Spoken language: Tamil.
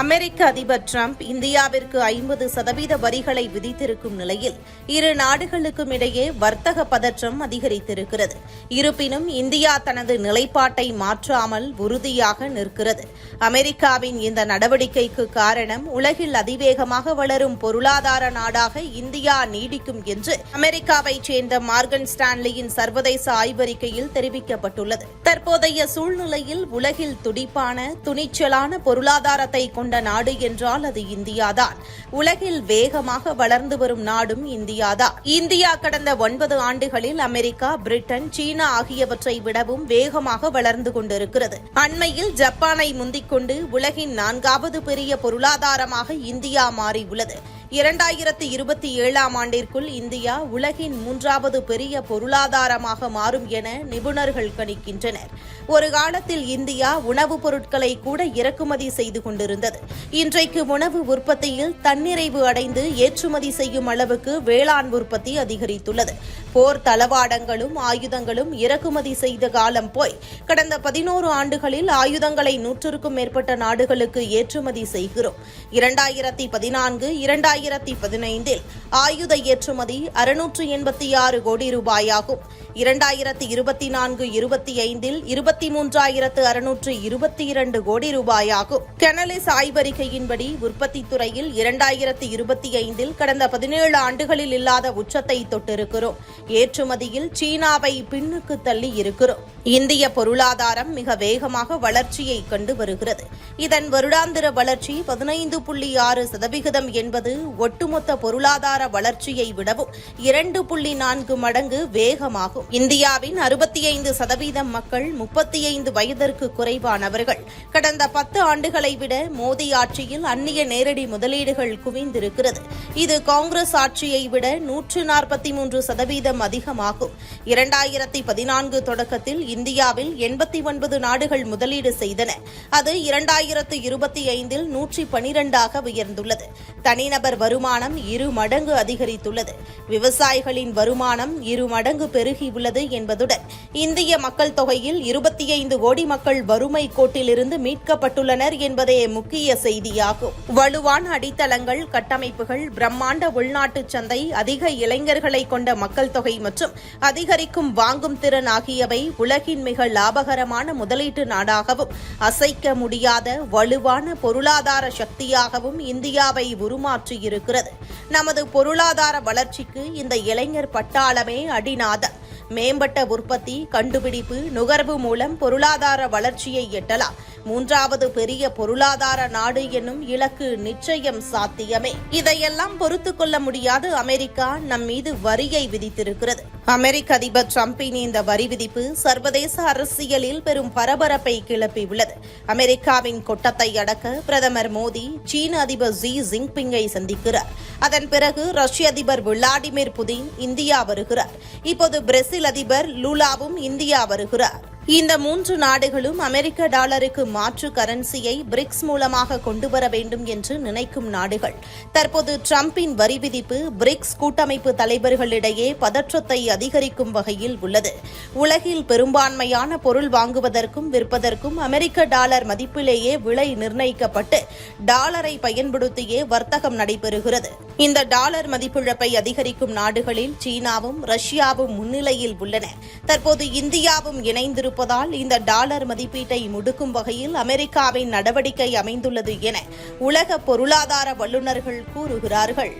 அமெரிக்க அதிபர் டிரம்ப் இந்தியாவிற்கு ஐம்பது சதவீத வரிகளை விதித்திருக்கும் நிலையில் இரு நாடுகளுக்கும் இடையே வர்த்தக பதற்றம் அதிகரித்திருக்கிறது. இருப்பினும் இந்தியா தனது நிலைப்பாட்டை மாற்றாமல் உறுதியாக நிற்கிறது. அமெரிக்காவின் இந்த நடவடிக்கைக்கு காரணம் உலகில் அதிவேகமாக வளரும் பொருளாதார நாடாக இந்தியா நீடிக்கும் என்று அமெரிக்காவைச் சேர்ந்த மார்கன் ஸ்டான்லியின் சர்வதேச ஆய்வறிக்கையில் தெரிவிக்கப்பட்டுள்ளது. தற்போதைய சூழ்நிலையில் உலகில் துடிப்பான துணிச்சலான பொருளாதாரத்தை கொண்ட நாடு என்றால் அது இந்தியாதான். உலகில் வேகமாக வளர்ந்து வரும் நாடும் இந்தியாதான். இந்தியா கடந்த ஒன்பது ஆண்டுகளில் அமெரிக்கா பிரிட்டன் சீனா ஆகியவற்றை விடவும் வேகமாக வளர்ந்து கொண்டிருக்கிறது. அண்மையில் ஜப்பானை முந்திக் கொண்டு உலகின் நான்காவது பெரிய பொருளாதாரமாக இந்தியா மாறியுள்ளது. இரண்டாயிரத்தி இருபத்தி ஏழாம் ஆண்டிற்குள் இந்தியா உலகின் மூன்றாவது பெரிய பொருளாதாரமாக மாறும் என நிபுணர்கள் கணிக்கின்றனர். ஒரு காலத்தில் இந்தியா உணவுப் பொருட்களை கூட இறக்குமதி செய்து கொண்டிருந்தது. இன்றைக்கு உணவு உற்பத்தியில் தன்னிறைவு அடைந்து ஏற்றுமதி செய்யும் அளவுக்கு வேளாண் உற்பத்தி அதிகரித்துள்ளது. போர் தளவாடங்களும் ஆயுதங்களும் இறக்குமதி செய்த காலம் போய் கடந்த பதினோரு ஆண்டுகளில் ஆயுதங்களை நூற்றுக்கும் மேற்பட்ட நாடுகளுக்கு ஏற்றுமதி செய்கிறோம். இரண்டாயிரத்தி பதினான்கு இரண்டாயிரத்தி பதினைந்தில் ஆயுத ஏற்றுமதி அறுநூற்று எண்பத்தி ஆறு கோடி ரூபாயாகும். இரண்டாயிரத்து இருபத்தி நான்கு இருபத்தி ஐந்தில் இருபத்தி மூன்றாயிரத்து அறுநூற்று இருபத்தி இரண்டு கோடி ரூபாயாகும். கெனலிஸ் ஆய்வறிக்கையின்படி உற்பத்தி துறையில் இரண்டாயிரத்து இருபத்தி ஐந்தில் கடந்த பதினேழு ஆண்டுகளில் இல்லாத உச்சத்தை தொட்டிருக்கிறோம். ஏற்றுமதியில் சீனாவை பின்னுக்கு தள்ளி இருக்கிறோம். இந்திய பொருளாதாரம் மிக வேகமாக வளர்ச்சியை கண்டு வருகிறது. இதன் வருடாந்திர வளர்ச்சி பதினைந்து புள்ளி ஆறு சதவிகிதம் என்பது ஒட்டுமொத்த பொருளாதார வளர்ச்சியை விடவும் இரண்டு புள்ளி நான்கு மடங்கு வேகமாகும். இந்தியாவின் அறுபத்தி ஐந்து சதவீதம் மக்கள் முப்பத்தி ஐந்து வயதிற்கு குறைவானவர்கள். கடந்த பத்து ஆண்டுகளை விட மோடி ஆட்சியில் அந்நிய நேரடி முதலீடுகள் குவிந்திருக்கிறது. இது காங்கிரஸ் ஆட்சியை விட நூற்று நாற்பத்தி மூன்று சதவீதம் அதிகமாகும். இரண்டாயிரத்தி பதினான்கு தொடக்கத்தில் இந்தியாவில் எண்பத்தி ஒன்பது நாடுகள் முதலீடு செய்தன. அது இரண்டாயிரத்து இருபத்தி ஐந்தில் நூற்றி பனிரெண்டாக உயர்ந்துள்ளது. தனிநபர் வருமானம் இரு மடங்கு அதிகரித்துள்ளது. விவசாயிகளின் வருமானம் இரு மடங்கு பெருகி உள்ளது என்பதுடன் இந்திய மக்கள் தொகையில் இருபத்தி ஐந்து கோடி மக்கள் வறுமை கோட்டிலிருந்து மீட்கப்பட்டுள்ளனர் என்பதே முக்கிய செய்தியாகும். வலுவான அடித்தளங்கள் கட்டமைப்புகள் பிரம்மாண்ட உள்நாட்டு சந்தை அதிக இளைஞர்களை கொண்ட மக்கள் தொகை மற்றும் அதிகரிக்கும் வாங்கும் திறன் ஆகியவை உலகின் மிக லாபகரமான முதலீட்டு நாடாகவும் அசைக்க முடியாத வலுவான பொருளாதார சக்தியாகவும் இந்தியாவை உருமாற்றியிருக்கிறது. நமது பொருளாதார வளர்ச்சிக்கு இந்த இளைஞர் பட்டாளமே அடிநாதம் மேம்பட்ட உற்பத்தி கண்டுபிடிப்பு நுகர்வு மூலம் பொருளாதார வளர்ச்சியை எட்டலாம். மூன்றாவது பெரிய பொருளாதார நாடு என்னும் இலக்கு நிச்சயம் சாத்தியமே. இதையெல்லாம் பொறுத்து கொள்ள முடியாது அமெரிக்கா. நம் மீது வரியை விதித்திருக்கிறது. அமெரிக்க அதிபர் டிரம்பின் இந்த வரி விதிப்பு சர்வதேச அரசியலில் பெரும் பரபரப்பை கிளப்பியுள்ளது. அமெரிக்காவின் கொட்டத்தை அடக்க பிரதமர் மோடி சீன அதிபர் ஜி ஜின்பிங்கை சந்திக்கிறார். அதன் பிறகு ரஷ்ய அதிபர் விளாடிமிர் புதின் இந்தியா வருகிறார். இப்போது பிரேசில் அதிபர் லூலாவும் இந்தியா வருகிறார். இந்த மூன்று நாடுகளும் அமெரிக்க டாலருக்கு மாற்று கரன்சியை பிரிக்ஸ் மூலமாக கொண்டுவர வேண்டும் என்று நினைக்கும் நாடுகள். தற்போது டிரம்பின் வரி விதிப்பு பிரிக்ஸ் கூட்டமைப்பு தலைவர்களிடையே பதற்றத்தை அதிகரிக்கும் வகையில் உள்ளது. உலகில் பெரும்பான்மையான பொருள் வாங்குவதற்கும் விற்பதற்கும் அமெரிக்க டாலர் மதிப்பிலேயே விலை நிர்ணயிக்கப்பட்டு டாலரை பயன்படுத்தியே வர்த்தகம் நடைபெறுகிறது. இந்த டாலர் மதிப்பிழப்பை அதிகரிக்கும் நாடுகளில் சீனாவும் ரஷ்யாவும் முன்னிலையில் உள்ளன. தற்போது இந்தியாவும் இணைந்திருப்பதால் இந்த டாலர் மதிப்பீட்டை முடுக்கும் வகையில் அமெரிக்காவின் நடவடிக்கை அமைந்துள்ளது என உலக பொருளாதார வல்லுநர்கள் கூறுகிறார்கள்.